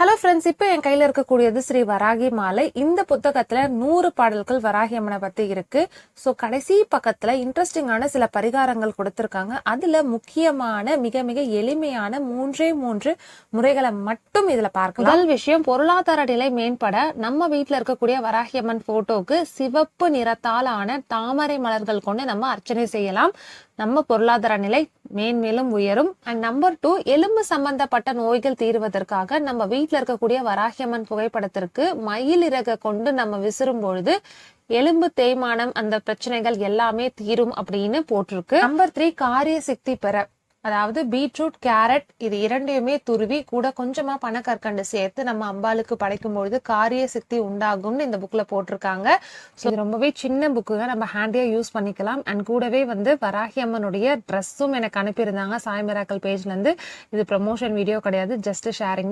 Hello friends இப்போ என் கையில் இருக்கக்கூடியது ஸ்ரீ வராகி மாலை. இந்த புத்தகத்துல நூறு பாடல்கள் வராகி அம்மனை பத்தி இருக்கு. ஸோ கடைசி பக்கத்துல இன்ட்ரெஸ்டிங்கான சில பரிகாரங்கள் கொடுத்துருக்காங்க. அதுல முக்கியமான மிக மிக எளிமையான மூன்றே மூன்று முறைகளை மட்டும் இதுல பார்க்கலாம். முதல் விஷயம் பொருளாதார நிலை மேம்பட நம்ம வீட்டில் இருக்கக்கூடிய வராகி அம்மன் போட்டோக்கு சிவப்பு நிறத்தால் ஆன தாமரை மலர்கள் கொண்டு நம்ம அர்ச்சனை செய்யலாம். நம்ம பொருளாதார நிலை மேன்மேலும் உயரும். அண்ட் நம்பர் டூ எலும்பு சம்பந்தப்பட்ட நோய்கள் தீர்வதற்காக நம்ம வீட்டில் இருக்கக்கூடிய வராகியம்மன் புகைப்படத்திற்கு மயில் இறக கொண்டு நம்ம விசிறும் பொழுது எலும்பு தேய்மானம் அந்த பிரச்சனைகள் எல்லாமே தீரும் அப்படின்னு போட்டிருக்கு. நம்பர் த்ரீ காரிய சக்தி பெற. அதாவது பீட்ரூட் கேரட் இது இரண்டையுமே துருவி கூட கொஞ்சமா பனக்கற்கண்டு சேர்த்து நம்ம அம்பாளுக்கு படைக்கும் பொழுது காரிய சக்தி உண்டாகும்னு இந்த புக்ல போட்டிருக்காங்க. ஸோ இது ரொம்பவே சின்ன புக்குங்க நம்ம ஹேண்டியா யூஸ் பண்ணிக்கலாம். அண்ட் கூடவே வந்து வராகி அம்மனுடைய ட்ரெஸ்ஸும் எனக்கு அனுப்பியிருந்தாங்க. சாய் மிராக்கல் பேஜ்ல இருந்து. இது ப்ரமோஷன் வீடியோ கிடையாது. ஜஸ்ட் ஷேரிங் தான்.